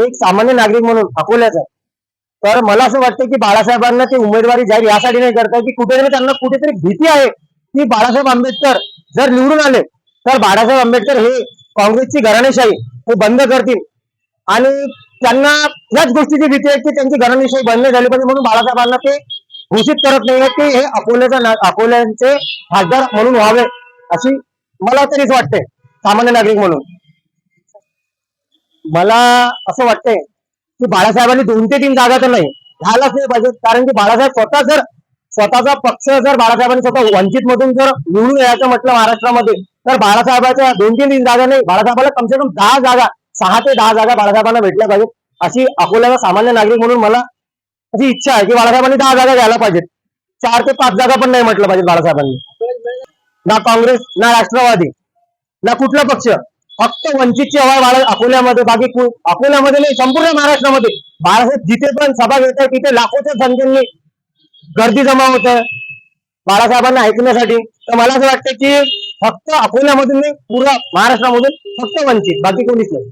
एक सामान्य नागरिक म्हणून अकोल्याचा. तर मला असं वाटतं की बाळासाहेबांना ते उमेदवारी जाहीर यासाठी नाही करताय की कुठेतरी त्यांना कुठेतरी भीती आहे की बाळासाहेब आंबेडकर जर निवडून आले तर बाळासाहेब आंबेडकर हे काँग्रेसची घराणेशाही हे बंद करतील. आणि त्यांना याच गोष्टीची भीती आहे की त्यांची घराणेशाही बंद झाली पाहिजे म्हणून बाळासाहेबांना ते घोषित करत नाही की हे अकोल्याचा अकोल्यांचे खासदार म्हणून व्हावे अशी मला तरीच वाटते सामान्य नागरिक म्हणून. मला असं वाटतंय की बाळासाहेबांनी दोन ते तीन जागा तर नाही घ्यायलाच नाही पाहिजे. कारण की बाळासाहेब स्वतः जर स्वतःचा पक्ष जर बाळासाहेबांनी स्वतः वंचित मधून जर निवडून यायचं म्हटलं महाराष्ट्रामध्ये तर बाळासाहेबाच्या दोन तीन तीन जागा नाही बाळासाहेबाला कमसे कम दहा जागा सहा ते दहा जागा बाळासाहेबांना भेटल्या पाहिजेत. अशी अकोल्याचा सामान्य नागरिक म्हणून मला अशी इच्छा आहे की बाळासाहेबांनी दहा जागा घ्यायला पाहिजेत. चार ते पाच जागा पण नाही म्हटलं पाहिजे बाळासाहेबांनी. ना काँग्रेस ना राष्ट्रवादी ना कुठला पक्ष? फक्त वंचितची हवा वाढत अकोल्यामध्ये. बाकी अकोल्यामध्ये नाही संपूर्ण महाराष्ट्रामध्ये. बाळासाहेब जिथे पण सभा घेत आहे तिथे लाखोच्या संख्येने गर्दी जमा होत. आहे बाळासाहेबांना ऐकण्यासाठी. तर मला असं वाटतं की फक्त अकोल्यामधून नाही पूर्ण महाराष्ट्रामधून फक्त वंचित. बाकी कोणीच नाही.